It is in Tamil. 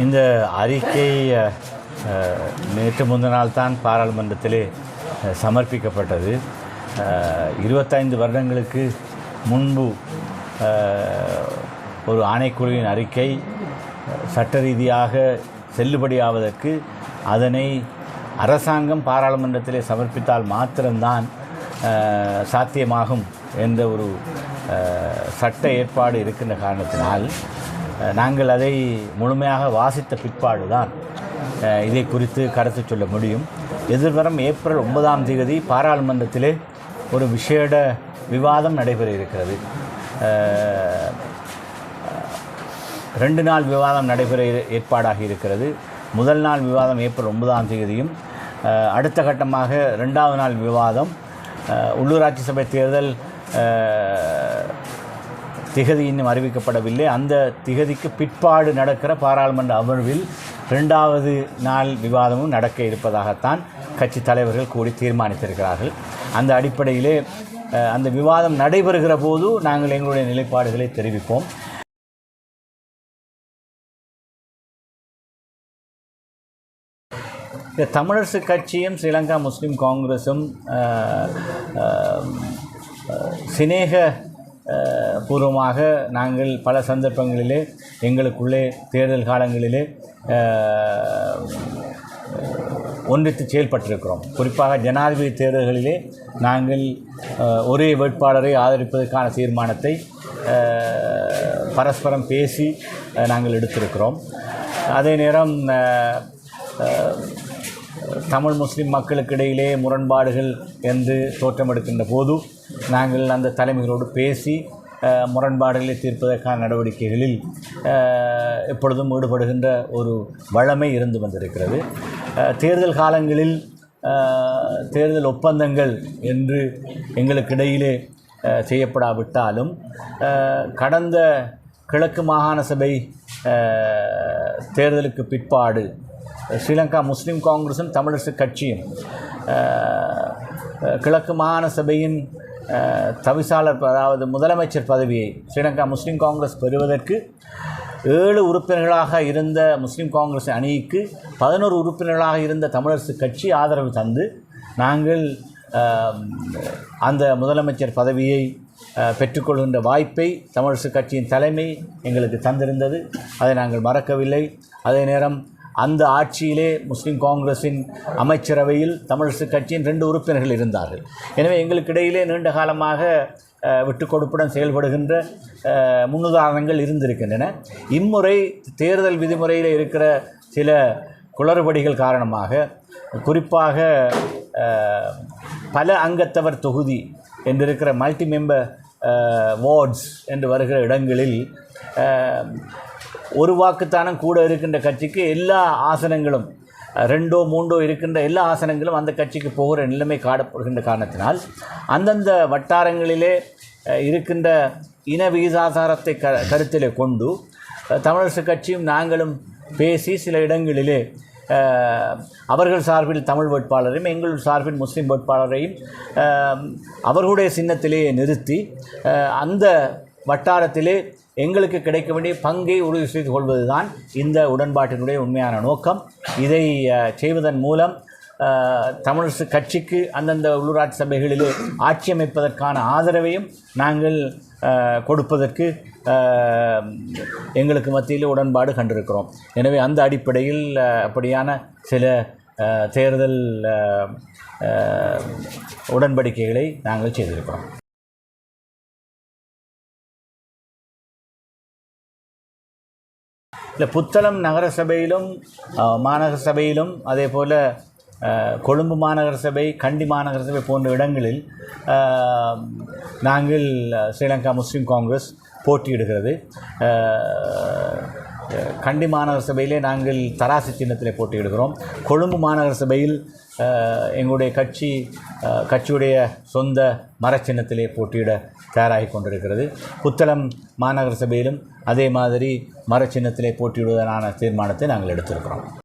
இந்த அறிக்கை நேற்று முந்தின நாள் தான் பாராளுமன்றத்திலே சமர்ப்பிக்கப்பட்டது. இருபத்தைந்து வருடங்களுக்கு முன்பு ஒரு ஆணைக்குழுவின் அறிக்கை சட்ட ரீதியாக செல்லுபடியாவதற்கு அதனை அரசாங்கம் பாராளுமன்றத்திலே சமர்ப்பித்தால் மாத்திரம்தான் சாத்தியமாகும் என்ற ஒரு சட்ட ஏற்பாடு இருக்கின்ற காரணத்தினால் நாங்கள் அதை முழுமையாக வாசித்த பிற்பாடு தான் இதை குறித்து கருத்து சொல்ல முடியும். எதிர்வரும் ஏப்ரல் ஒன்பதாம் தேதி பாராளுமன்றத்திலே ஒரு விஷேட விவாதம் நடைபெற இருக்கிறது ரெண்டு நாள் விவாதம் நடைபெற ஏற்பாடாக இருக்கிறது. முதல் நாள் விவாதம் ஏப்ரல் ஒன்பதாம் தேதியும் அடுத்த கட்டமாக ரெண்டாவது நாள் விவாதம். உள்ளூராட்சி சபை தேர்தல் திகதி இன்னும் அறிவிக்கப்படவில்லை. அந்த திகதிக்கு பிற்பாடு நடக்கிற பாராளுமன்ற அமர்வில் ரெண்டாவது நாள் விவாதமும் நடக்க இருப்பதாகத்தான் கட்சி தலைவர்கள் கூடி தீர்மானித்திருக்கிறார்கள். அந்த அடிப்படையிலே அந்த விவாதம் நடைபெறுகிற போது நாங்கள் எங்களுடைய நிலைப்பாடுகளை தெரிவிப்போம். இந்த தமிழரசு கட்சியும் ஸ்ரீலங்கா முஸ்லீம் காங்கிரஸும் சினேக பூர்வமாக நாங்கள் பல சந்தர்ப்பங்களிலே எங்களுக்குள்ளே தேர்தல் காலங்களிலே ஒன்றித்து செயல்பட்டிருக்கிறோம். குறிப்பாக ஜனாதிபதி தேர்தல்களிலே நாங்கள் ஒரே வேட்பாளரை ஆதரிப்பதற்கான தீர்மானத்தை பரஸ்பரம் பேசி நாங்கள் எடுத்திருக்கிறோம். அதே நேரம் தமிழ் முஸ்லீம் மக்களுக்கு இடையிலே முரண்பாடுகள் என்று தோற்றமெடுக்கின்ற போது நாங்கள் அந்த தலைமைகளோடு பேசி முரண்பாடுகளை தீர்ப்பதற்கான நடவடிக்கைகளில் எப்பொழுதும் ஈடுபடுகின்ற ஒரு வளமை இருந்து வந்திருக்கிறது. தேர்தல் காலங்களில் தேர்தல் ஒப்பந்தங்கள் என்று எங்களுக்கிடையிலே செய்யப்படாவிட்டாலும் கடந்த கிழக்கு மாகாண சபை தேர்தலுக்கு பிற்பாடு ஸ்ரீலங்கா முஸ்லீம் காங்கிரஸும் தமிழரசு கட்சியும் கிழக்கு மாகாண சபையின் தவிசாளர் அதாவது முதலமைச்சர் பதவியை ஸ்ரீலங்கா முஸ்லீம் காங்கிரஸ் பெறுவதற்கு ஏழு உறுப்பினர்களாக இருந்த முஸ்லீம் காங்கிரஸ் அணிக்கு பதினோரு உறுப்பினர்களாக இருந்த தமிழரசு கட்சி ஆதரவு தந்து நாங்கள் அந்த முதலமைச்சர் பதவியை பெற்றுக்கொள்கின்ற வாய்ப்பை தமிழரசு கட்சியின் தலைமை எங்களுக்கு தந்திருந்தது. அதை நாங்கள் மறக்கவில்லை. அதே நேரம் அந்த ஆட்சியிலே முஸ்லீம் காங்கிரஸின் அமைச்சரவையில் தமிழரசு கட்சியின் ரெண்டு உறுப்பினர்கள் இருந்தார்கள். எனவே எங்களுக்கிடையிலே நீண்ட காலமாக விட்டு கொடுப்புடன் செயல்படுகின்ற முன்னுதாரணங்கள் இருந்திருக்கின்றன. இம்முறை தேர்தல் விதிமுறையில் இருக்கிற சில குளறுபடிகள் காரணமாக குறிப்பாக பல அங்கத்தவர் தொகுதி என்றிருக்கிற மல்டி மெம்பர் வார்ட்ஸ் என்று வருகிற இடங்களில் ஒரு வாக்குத்தானம் கூட இருக்கின்ற கட்சிக்கு எல்லா ஆசனங்களும் ரெண்டோ மூன்றோ இருக்கின்ற எல்லா ஆசனங்களும் அந்த கட்சிக்கு போகிற நிலைமை காணப்படுகின்ற காரணத்தினால் அந்தந்த வட்டாரங்களிலே இருக்கின்ற இன விகிதாசாரத்தை க கருத்திலே கொண்டு தமிழரசு கட்சியும் நாங்களும் பேசி சில இடங்களிலே அவர்கள் சார்பில் தமிழ் வேட்பாளரையும் எங்கள் சார்பில் முஸ்லீம் வேட்பாளரையும் அவர்களுடைய சின்னத்திலேயே நிறுத்தி அந்த வட்டாரத்திலே எங்களுக்கு கிடைக்க வேண்டிய பங்கை உறுதி செய்து கொள்வதுதான் இந்த உடன்பாட்டினுடைய உண்மையான நோக்கம். இதை செய்வதன் மூலம் அஹ், தமிழரசு கட்சிக்கு அந்தந்த உள்ளூராட்சி சபைகளிலே ஆட்சி அமைப்பதற்கான ஆதரவையும் நாங்கள் கொடுப்பதற்கு எங்களுக்கு மத்தியில் உடன்பாடு கண்டிருக்கிறோம். எனவே அந்த அடிப்படையில் அப்படியான சில தேர்தல் உடன்படிக்கைகளை நாங்கள் செய்திருக்கிறோம். இல்லை புத்தளம் நகர சபையிலும் மாநகர சபையிலும் அதே போல் கொழும்பு மாநகர சபை கண்டி மாநகர சபை போன்ற இடங்களில் நாங்கள் ஸ்ரீலங்கா முஸ்லீம் காங்கிரஸ் போட்டியிடுகிறது. கண்டி மாநகர சபையிலே நாங்கள் தராசு சின்னத்தில் போட்டியிடுகிறோம். கொழும்பு மாநகர சபையில் எங்களுடைய கட்சி கட்சியுடைய சொந்த மரச்சின்னத்திலே போட்டியிட தயாராகி கொண்டிருக்கிறது. புத்தளம் மாநகர சபையிலும் அதே மாதிரி மரச்சின்னத்திலே போட்டியிடுவதற்கான தீர்மானத்தை நாங்கள் எடுத்திருக்கிறோம்.